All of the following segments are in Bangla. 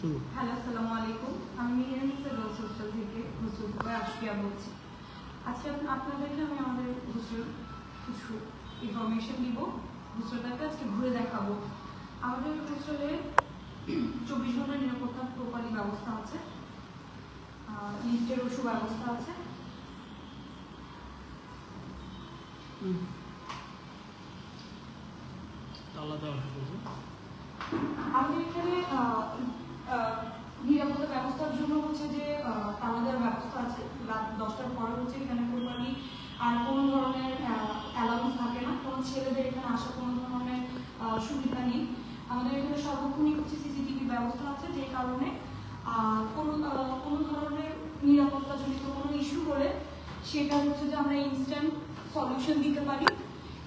শুরু হ্যালো আসসালামু আলাইকুম। আমি মিহিরানিসা গার্লস হোস্টেল থেকে হোস্টেল থেকে বলছি। আজকে আপনাদেরকে আমি আমাদের হোস্টেল কিছু ইনফরমেশন দিব। হোস্টেলটাকে আজকে ঘুরে দেখাবো। আমাদের হোস্টেলে চব্বিশ ঘণ্টা নিরাপত্তার প্রপারলি ব্যবস্থা আছে। লিফটেরও সুব্যবস্থা আছে। তালা দেওয়া হয়েছে। আমাদের এখানে জন্য হচ্ছে যে দেওয়ার ব্যবস্থা আছে। রাত দশটার পরে হচ্ছে এখানে টোটালি আর কোনো ধরনের অ্যালাউন্স থাকে না। কোনো ছেলেদের এখানে আসা কোনো ধরনের সুবিধা নেই। আমাদের এখানে সর্বক্ষণই হচ্ছে সিসিটিভি ব্যবস্থা আছে যে কারণে কোনো কোনো ধরনের নিরাপত্তাজনিত কোনো ইস্যু হলে সেটা হচ্ছে যে আমরা ইনস্ট্যান্ট সলিউশন দিতে পারি।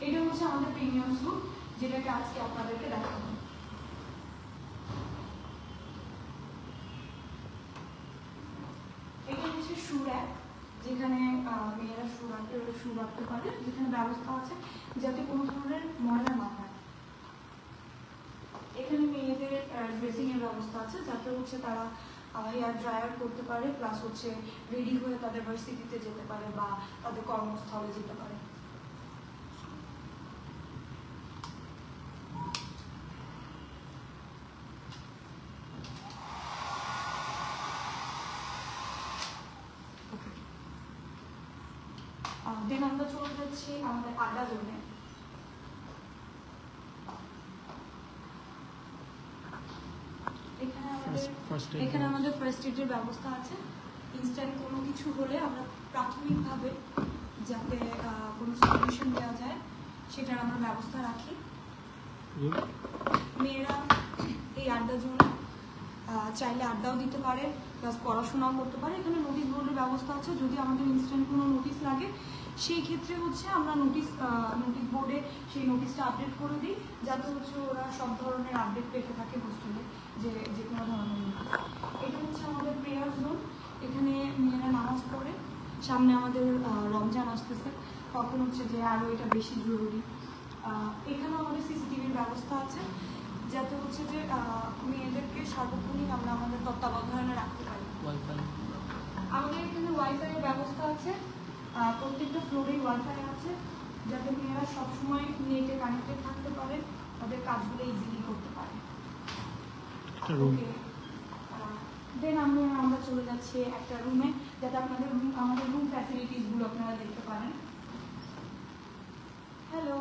এটা হচ্ছে আমাদের প্রিমিয়াম স্যুট যেটাকে আজকে আপনাদেরকে দেখাবো। হচ্ছে যেখানে মেয়েরা শু রাখতে পারে, যেখানে ব্যবস্থা আছে যাতে কোনো ধরনের ময়লা না হয়। এখানে মেয়েদের ড্রেসিং এর ব্যবস্থা আছে, যাতে হচ্ছে তারা হেয়ার ড্রায়ার করতে পারে প্লাস হচ্ছে রেডি হয়ে তাদের ভার্সিটিতে যেতে পারে বা তাদের কর্মস্থলে যেতে পারে। দেন আমরা চলে যাচ্ছি আমাদের আড্ডা জোনে। এখানে আমাদের ফার্স্ট এডের ব্যবস্থা আছে। ইনস্ট্যান্ট কোনো কিছু হলে আমরা প্রাথমিকভাবে যাতে কোনো সলিউশন দেওয়া যায় সেটার আমরা ব্যবস্থা রাখি। মেয়েরা এই আড্ডা জোনে চাইলে আড্ডাও দিতে পারে। প্লাস পড়াশোনাও করতে পারে। এখানে নোটিশ বোর্ডের ব্যবস্থা আছে। যদি আমাদের ইনস্ট্যান্ট কোনো নোটিশ লাগে, সেই ক্ষেত্রে হচ্ছে আমরা নোটিশ নোটিশ বোর্ডে সেই নোটিশটা আপডেট করে দিই। যাতে হচ্ছে ওরা সব ধরনের আপডেট পেতে থাকে হোস্টেলে যে যে কোনো ধরনের। এটা হচ্ছে আমাদের প্রেয়ার জোন এখানে মেয়েরা নামাজ পড়ে। সামনে আমাদের রমজান আসতেছে। তখন হচ্ছে যে আরও এটা বেশি জরুরি। এখানেও আমাদের সিসিটিভির ব্যবস্থা আছে। যাতে হচ্ছে যে আহ, মেয়েদেরকে সার্বক্ষণিক আমরা আমাদের তত্ত্বাবধানে রাখতে পারি। আমাদের এখানে ওয়াইফাই এর ব্যবস্থা আছে। আহ, প্রত্যেকটা ফ্লোরেই ওয়াইফাই আছে। যাতে মেয়েরা সবসময় নেটে কানেক্টেড থাকতে পারে তাদের কাজগুলো ইজিলি করতে পারে। দেন আমরা আমরা চলে যাচ্ছি একটা রুমে যাতে আপনাদের আমাদের রুমগুলো আপনারা দেখতে পারেন হ্যালো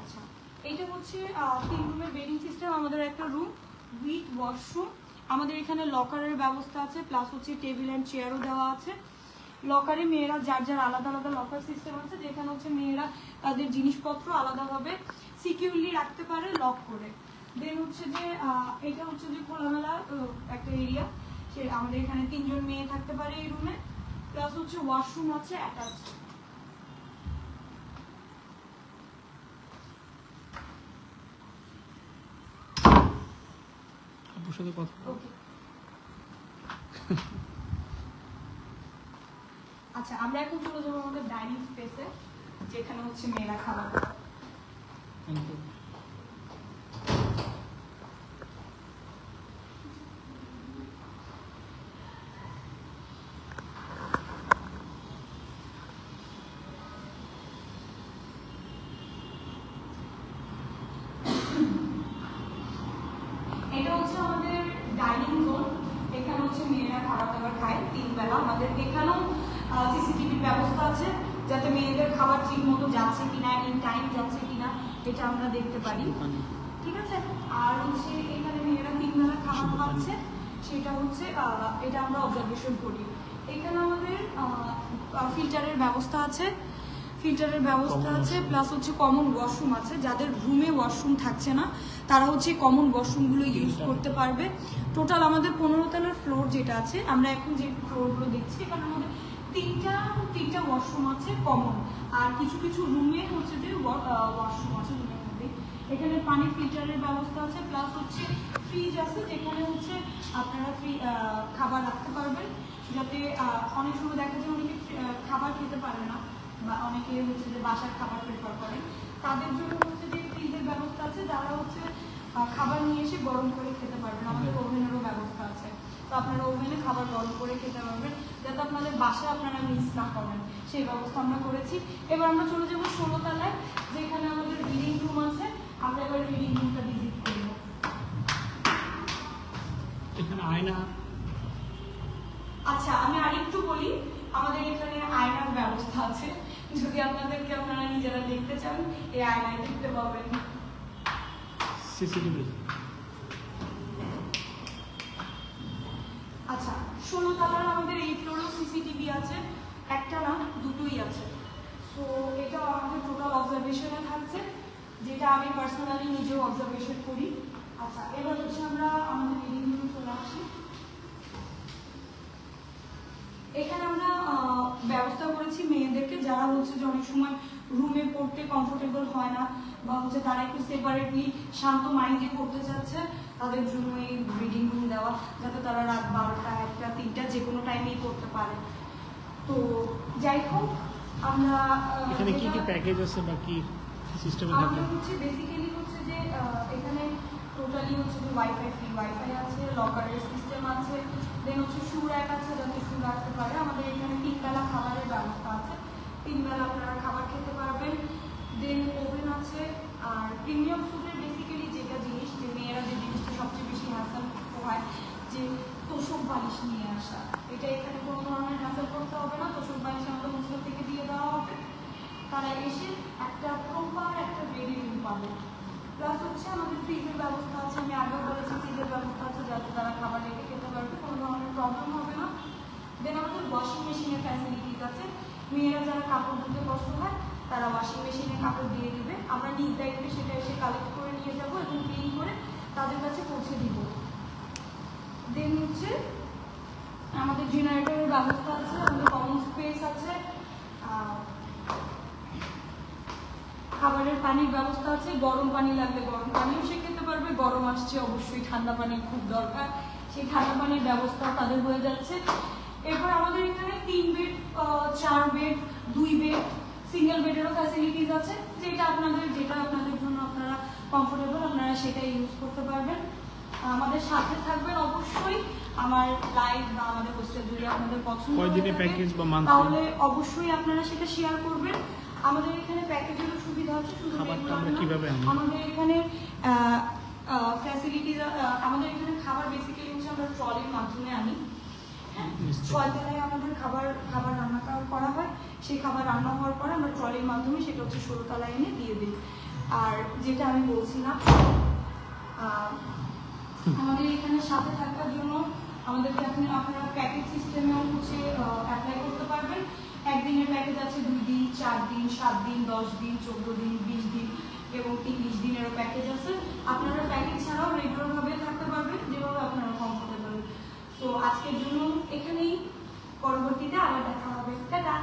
আচ্ছা এইটা হচ্ছে তিন রুমের বেডিং সিস্টেম আমাদের একটা রুম উইথ ওয়াশরুম আমাদের এখানে লকারের ব্যবস্থা আছে প্লাস হচ্ছে টেবিল অ্যান্ড চেয়ারও দেওয়া আছে। লকারে মেয়েরা যার যার আলাদা আলাদা লকার সিস্টেম আছে, যেখানে হচ্ছে মেয়েরা তাদের জিনিসপত্র আলাদাভাবে সিকিউরলি রাখতে পারে লক করে। দেন হচ্ছে যে এটা হচ্ছে যে খোলামেলা একটা এরিয়া সে আমাদের এখানে তিনজন মেয়ে থাকতে পারে এই রুমে প্লাস হচ্ছে ওয়াশরুম আছে অ্যাটাচ আপুর সাথে কথা আচ্ছা আমরা এখন চলে যাব আমাদের ডাইনিং স্পেসে যেখানে হচ্ছে মেয়েরা খাবার খায়। থ্যাংক ইউ এটা হচ্ছে আমাদের ডাইনিং জোন এখানে হচ্ছে মেয়েরা খাবার দাবার খায় তিন বেলা আমাদের এখানেও সিসিটিভির ব্যবস্থা আছে যাতে মেয়েদের খাবার যাচ্ছে কিনা ইন টাইম যাচ্ছে কিনা এটা আমরা দেখতে পারি। ঠিক আছে? আর হচ্ছে এখানে মেয়েরা তিন বেলা খাবার খাচ্ছে সেটা হচ্ছে এটা আমরা অবজারভেশন করি। এখানে আমাদের ফিল্টারের ব্যবস্থা আছে। ফিল্টারের ব্যবস্থা আছে প্লাস হচ্ছে কমন ওয়াশরুম আছে। যাদের রুমে ওয়াশরুম থাকছে না তারা হচ্ছে কমন ওয়াশরুমগুলো ইউজ করতে পারবে। টোটাল আমাদের পনেরো তলার ফ্লোর যেটা আছে আমরা এখন যে ফ্লোরগুলো দেখছি এখানে আমাদের তিনটা তিনটা ওয়াশরুম আছে কমন আর কিছু কিছু রুমে হচ্ছে যে ওয়াশরুম আছে রুমের মধ্যে। এখানে পানি ফিল্টারের ব্যবস্থা আছে প্লাস হচ্ছে ফ্রিজ আছে, যেখানে হচ্ছে আপনারা ফ্রি খাবার রাখতে পারবেন। যাতে অনেক সময় দেখা যায় অনেকে খাবার খেতে পারে না, বা অনেকে হচ্ছে যে বাসার খাবার প্রেফার করে। তাদের জন্য হচ্ছে যে ফ্রিজের ব্যবস্থা আছে, তারা হচ্ছে খাবার নিয়ে এসে গরম করে খেতে পারবেন। আমাদের আছে তো আপনারা ওভেনে খাবার গরম করে খেতে পারবেন যাতে আপনাদের বাসায় আপনারা মিস না করেন। সেই ব্যবস্থা আমরা করেছি। এবার আমরা চলে যাব ষোলো তলায় যেখানে আমাদের রিডিং রুম আছে। আমরা এবার রিডিং রুমটা ভিজিট করব। এখানে আয়না। আচ্ছা আমি আরেকটু বলি আমাদের এখানে আয়নার ব্যবস্থা আছে। যদি আপনাদেরকে আপনারা নিজেরা দেখতে চান এই আয়নায় দেখতে পাবেন। সিসিটিভি আচ্ছা ষোলো তলার আমাদের এই ফ্লোরেও সিসিটিভি আছে। একটা না, দুটোই আছে। সো এটা আমাদের টোটাল অবজারভেশনে থাকছে, যেটা আমি পার্সোনালি নিজেও অবজারভেশন করি। আচ্ছা এবার হচ্ছে আমরা আমাদের লিভিং রুমে চলে আসি। এখানে আমরা ব্যবস্থা করেছি মেয়েদেরকে, যারা হচ্ছে যে অনেক সময় রুমে পড়তে কমফোর্টেবল হয় না, বা হচ্ছে তারা একটু সেপারেটলি শান্ত মাইন্ডে পড়তে চাচ্ছে, তাদের জন্য এই রিডিং দেওয়া যাতে তারা রাত বারোটা একটা তিনটা যে কোনো টাইমেই পড়তে পারে। তো যাই হোক আমরা এখানে কি কি প্যাকেজ আছে বা কি সিস্টেমে থাকে? হচ্ছে বেসিক্যালি হচ্ছে যে এখানে টোটালি হচ্ছে যে ওয়াইফাই ফ্রি ওয়াইফাই আছে লকারের সিস্টেম আছে দেন হচ্ছে শু র্যাক আছে যাতে শু রাখতে পারে। আমাদের এখানে তিন বেলা খাবারের ব্যবস্থা আছে। তিন বেলা আপনারা খাবার খেতে পারবেন। দেন ওভেন আছে আর প্রিমিয়াম ফুডের বেসিক্যালি যেটা জিনিস যে মেয়েরা যে জিনিসটা সবচেয়ে বেশি হ্যাসেল হয় যে তোষক বালিশ নিয়ে আসা। এটা এখানে কোনো ধরনের হ্যাসেল করতে হবে না, তোষক বালিশ আমাদের হোস্টেল থেকে দিয়ে দেওয়া হবে। তারা এসে একটা প্রপার একটা রেডি রুম পাবে। প্লাস হচ্ছে আমাদের ফ্রিজের ব্যবস্থা আছে, আমি আগেও বলেছি ফ্রিজের ব্যবস্থা আছে, যাতে তারা খাবার রেখে খেতে পারবে, কোনো ধরনের প্রবলেম হবে না। দেন আমাদের ওয়াশিং মেশিনের ফ্যাসিলিটিস আছে। মেয়েরা যারা কাপড় ধুতে কষ্ট হয়, তারা ওয়াশিং মেশিনে কাপড় দিয়ে দেবে। আমরা নিজ দায়িত্বে সেটা এসে কালেক্ট করে নিয়ে যাব এবং ক্লিন করে তাদের কাছে পৌঁছে দিব। দেন হচ্ছে আমাদের জেনারেটরের ব্যবস্থা আছে, আমাদের কমন স্পেস আছে খাবারের পানির ব্যবস্থা আছে, গরম পানি লাগলে গরম পানিও সে খেতে পারবে, গরম আসছে অবশ্যই ঠান্ডা পানির খুব দরকার, সেই ঠান্ডা পানির ব্যবস্থা তাদের হয়ে যাচ্ছে। এরপর আমাদের এখানে তিন বেড চার বেড দুই বেড সিঙ্গেল বেডেরও ফ্যাসিলিটিস আছে, যেটা আপনাদের যেটা আপনাদের জন্য আপনারা কমফোর্টেবল আপনারা সেটা ইউজ করতে পারবেন। আমাদের সাথে থাকবেন অবশ্যই। আমার লাইভ বা আমাদের হোস্টেল যদি আপনাদের পছন্দ কয়দিনের প্যাকেজ বা monthly? তাহলে অবশ্যই আপনারা সেটা শেয়ার করবেন। আমাদের এখানে প্যাকেজেরও সুবিধা আছে শুধু। কীভাবে আমাদের এখানে ফ্যাসিলিটিস আমাদের এখানে খাবার বেসিক্যালি হচ্ছে আমরা ট্রলির মাধ্যমে আনি। হ্যাঁ। ছয়তলায় আমাদের খাবার খাবার রান্না করা- হয়। সেই খাবার রান্না হওয়ার পরে আমরা ট্রলির মাধ্যমে সেটা হচ্ছে ষোলোতলায় এনে দিয়ে দিই। আর যেটা আমি বলছিলাম আহ, আমাদের এখানে সাথে থাকার জন্য আমাদেরকে আপনি আপনারা প্যাকেজ সিস্টেমেও হচ্ছে অ্যাপ্লাই করতে পারবেন। একদিনের প্যাকেজ আছে দুই দিন, চার দিন, সাত দিন, দশ দিন, চোদ্দ দিন, বিশ দিন এবং তিরিশ দিনেরও প্যাকেজ আছে। আপনারা প্যাকেজ ছাড়াও রেগুলারভাবে থাকতে পারবেন, যেভাবে আপনারা কমফোর্টেবল তো আজকের জন্য এখানেই। পরবর্তীতে আবার দেখা হবে। টাটা!